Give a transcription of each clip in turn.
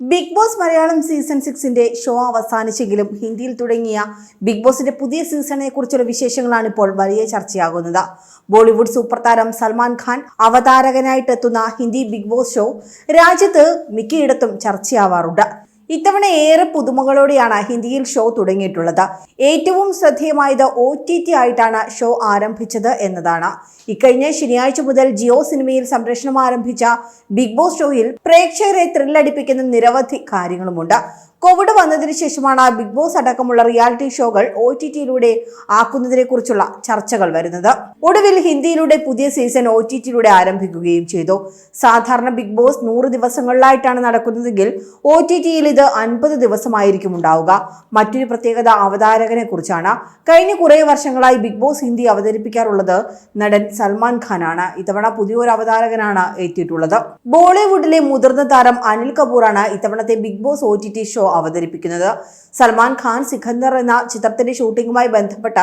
Big Boss Malayalam season സിക്സിന്റെ show അവസാനിച്ചെങ്കിലും ഹിന്ദിയിൽ തുടങ്ങിയ ബിഗ് ബോസിന്റെ പുതിയ സീസണിനെ കുറിച്ചുള്ള വിശേഷങ്ങളാണ് ഇപ്പോൾ വലിയ ചർച്ചയാകുന്നത്. ബോളിവുഡ് സൂപ്പർ താരം സൽമാൻ ഖാൻ അവതാരകനായിട്ടെത്തുന്ന ഹിന്ദി ബിഗ് ബോസ് ഷോ രാജ്യത്ത് മിക്കയിടത്തും ചർച്ചയാവാറുണ്ട്. ഇത്തവണ ഏറെ പുതുമകളോടെയാണ് ഹിന്ദിയിൽ ഷോ തുടങ്ങിയിട്ടുള്ളത്. ഏറ്റവും ശ്രദ്ധേയമായത് ഒ ടി ടി ആയിട്ടാണ് ഷോ ആരംഭിച്ചത് എന്നതാണ്. ഇക്കഴിഞ്ഞ ശനിയാഴ്ച മുതൽ ജിയോ സിനിമയിൽ സംപ്രേഷണം ആരംഭിച്ച ബിഗ് ബോസ് ഷോയിൽ പ്രേക്ഷകരെ ത്രില്ലടിപ്പിക്കുന്ന നിരവധി കാര്യങ്ങളുമുണ്ട്. കോവിഡ് വന്നതിന് ശേഷമാണ് ബിഗ് ബോസ് അടക്കമുള്ള റിയാലിറ്റി ഷോകൾ ഒ ടി ടിയിലൂടെ ആക്കുന്നതിനെ കുറിച്ചുള്ള ചർച്ചകൾ വരുന്നത്. ഒടുവിൽ ഹിന്ദിയിലൂടെ പുതിയ സീസൺ ഒ ടി ടിയിലൂടെ ആരംഭിക്കുകയും ചെയ്തു. സാധാരണ ബിഗ് ബോസ് നൂറ് ദിവസങ്ങളിലായിട്ടാണ് നടക്കുന്നതെങ്കിൽ ഒ ടി ടിയിൽ ഇത് അൻപത് ദിവസമായിരിക്കും ഉണ്ടാവുക. മറ്റൊരു പ്രത്യേകത അവതാരകനെ കുറിച്ചാണ് കഴിഞ്ഞ കുറേ വർഷങ്ങളായി ബിഗ് ബോസ് ഹിന്ദി അവതരിപ്പിക്കാറുള്ളത് നടൻ സൽമാൻ ഖാനാണ്. ഇത്തവണ പുതിയൊരു അവതാരകനാണ് എത്തിയിട്ടുള്ളത്. ബോളിവുഡിലെ മുതിർന്ന താരം അനിൽ കപൂറാണ് ഇത്തവണത്തെ Bigg Boss O T T show അവതരിപ്പിക്കുന്നത്. സൽമാൻ ഖാൻ സിഖന്ദർ എന്ന ചിത്രത്തിന്റെ ഷൂട്ടിംഗുമായി ബന്ധപ്പെട്ട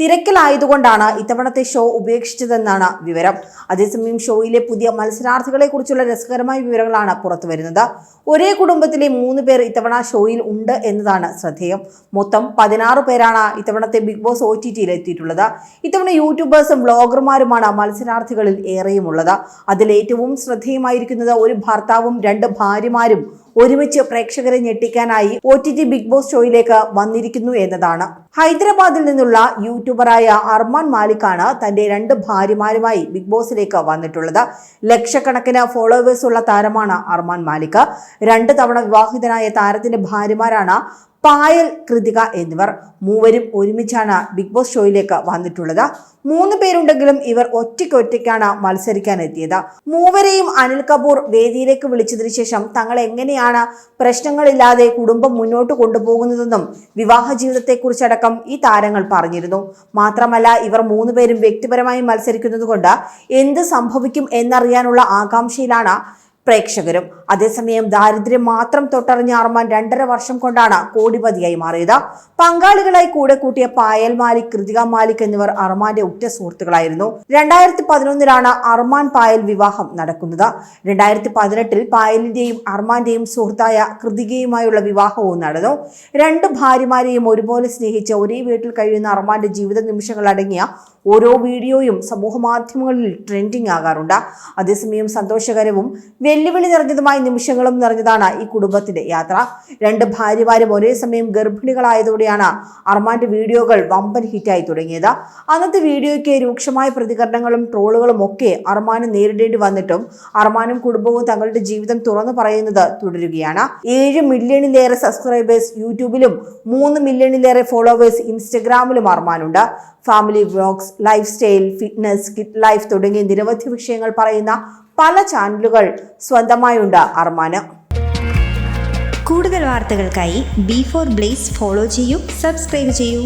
തിരക്കിലായതുകൊണ്ടാണ് ഇത്തവണത്തെ ഷോ ഉപേക്ഷിച്ചതെന്നാണ് വിവരം. അതേസമയം ഷോയിലെ പുതിയ മത്സരാർത്ഥികളെ കുറിച്ചുള്ള രസകരമായ വിവരങ്ങളാണ് പുറത്തു വരുന്നത് ഒരേ കുടുംബത്തിലെ മൂന്ന് പേർ ഇത്തവണ ഷോയിൽ ഉണ്ട് എന്നതാണ് ശ്രദ്ധേയം. മൊത്തം പതിനാറ് പേരാണ് ഇത്തവണത്തെ ബിഗ് ബോസ് ഒ ടി ടിയിൽ എത്തിയിട്ടുള്ളത്. ഇത്തവണ യൂട്യൂബേഴ്സും ബ്ലോഗർമാരുമാണ് മത്സരാർത്ഥികളിൽ ഏറെയുമുള്ളത്. അതിൽ ഏറ്റവും ശ്രദ്ധേയമായിരിക്കുന്നത് ഒരു ഭർത്താവും രണ്ട് ഭാര്യമാരും ഒരുമിച്ച് പ്രേക്ഷകരെ ഞെട്ടിക്കാനായി ഒ ബിഗ് ബോസ് ഷോയിലേക്ക് വന്നിരിക്കുന്നു എന്നതാണ്. ഹൈദരാബാദിൽ നിന്നുള്ള യൂട്യൂബറായ അർമാൻ മാലിക്കാണ് തന്റെ രണ്ട് ഭാര്യമാരുമായി ബിഗ് ബോസിലേക്ക് വന്നിട്ടുള്ളത്. ലക്ഷക്കണക്കിന് ഫോളോവേഴ്സ് ഉള്ള താരമാണ് അർമാൻ മാലിക്. രണ്ട് തവണ വിവാഹിതനായ താരത്തിന്റെ ഭാര്യമാരാണ് പായൽ കൃതിക എന്നിവർ മൂവരും ഒരുമിച്ചാണ് ബിഗ് ബോസ് ഷോയിലേക്ക് വന്നിട്ടുള്ളത്. മൂന്ന് പേരുണ്ടെങ്കിലും ഇവർ ഒറ്റയ്ക്ക് ഒറ്റയ്ക്കാണ് മത്സരിക്കാൻ എത്തിയത് മൂവരെയും അനിൽ കപൂർ വേദിയിലേക്ക് വിളിച്ചതിന് ശേഷം തങ്ങൾ എങ്ങനെയാണ് പ്രശ്നങ്ങളില്ലാതെ കുടുംബം മുന്നോട്ട് കൊണ്ടുപോകുന്നതെന്നും വിവാഹ ജീവിതത്തെക്കുറിച്ചടക്കം ഈ താരങ്ങൾ പറഞ്ഞിരുന്നു. മാത്രമല്ല ഇവർ മൂന്നുപേരും വ്യക്തിപരമായി മത്സരിക്കുന്നത് കൊണ്ട് എന്ത് സംഭവിക്കും എന്നറിയാനുള്ള ആകാംക്ഷയിലാണ് പ്രേക്ഷകരും. അതേസമയം ദാരിദ്ര്യം മാത്രം തൊട്ടറിഞ്ഞ അർമാൻ രണ്ടര വർഷം കൊണ്ടാണ് കോടിപതിയായി മാറിയത്. പങ്കാളികളായി കൂടെ കൂട്ടിയ പായൽ മാലിക് കൃതിക മാലിക് എന്നിവർ അർമാന്റെ ഉറ്റ സുഹൃത്തുക്കളായിരുന്നു. രണ്ടായിരത്തി പതിനൊന്നിലാണ് അർമാൻ പായൽ വിവാഹം നടക്കുന്നത്. രണ്ടായിരത്തി പതിനെട്ടിൽ പായലിന്റെയും അർമാന്റെയും സുഹൃത്തായ കൃതികയുമായുള്ള വിവാഹവും നടന്നു. രണ്ട് ഭാര്യമാരെയും ഒരുപോലെ സ്നേഹിച്ച ഒരേ വീട്ടിൽ കഴിയുന്ന അർമാന്റെ ജീവിത നിമിഷങ്ങൾ അടങ്ങിയ ഓരോ വീഡിയോയും സമൂഹ മാധ്യമങ്ങളിൽ ട്രെൻഡിങ് ആകാറുണ്ട്. അതേസമയം സന്തോഷകരവും വെല്ലുവിളി നിറഞ്ഞതുമായ നിമിഷങ്ങളും നിറഞ്ഞതാണ് ഈ കുടുംബത്തിന്റെ യാത്ര. രണ്ട് ഭാര്യമാരും ഒരേ സമയം ഗർഭിണികളായതോടെയാണ് അർമാന്റെ വീഡിയോകൾ വമ്പൻ ഹിറ്റായി തുടങ്ങിയത്. അന്നത്തെ വീഡിയോയ്ക്ക് രൂക്ഷമായ പ്രതികരണങ്ങളും ട്രോളുകളും ഒക്കെ അർമാന് നേരിടേണ്ടി വന്നിട്ടും അർമാനും കുടുംബവും തങ്ങളുടെ ജീവിതം തുറന്നു പറയുന്നത് തുടരുകയാണ്. ഏഴ് മില്യണിലേറെ സബ്സ്ക്രൈബേഴ്സ് യൂട്യൂബിലും മൂന്ന് മില്യണിലേറെ ഫോളോവേഴ്സ് ഇൻസ്റ്റഗ്രാമിലും അർമാനുണ്ട്. Family vlogs lifestyle fitness kit life തുടങ്ങിയ നിരവധി വിഷയങ്ങൾ പറയുന്ന പല ചാനലുകൾ സ്വന്തമായുണ്ട് അർമാന്. കൂടുതൽ വാർത്തകൾക്കായി ബി ഫോർ ബ്ലേസ് ഫോളോ ചെയ്യൂ സബ്സ്ക്രൈബ് ചെയ്യൂ.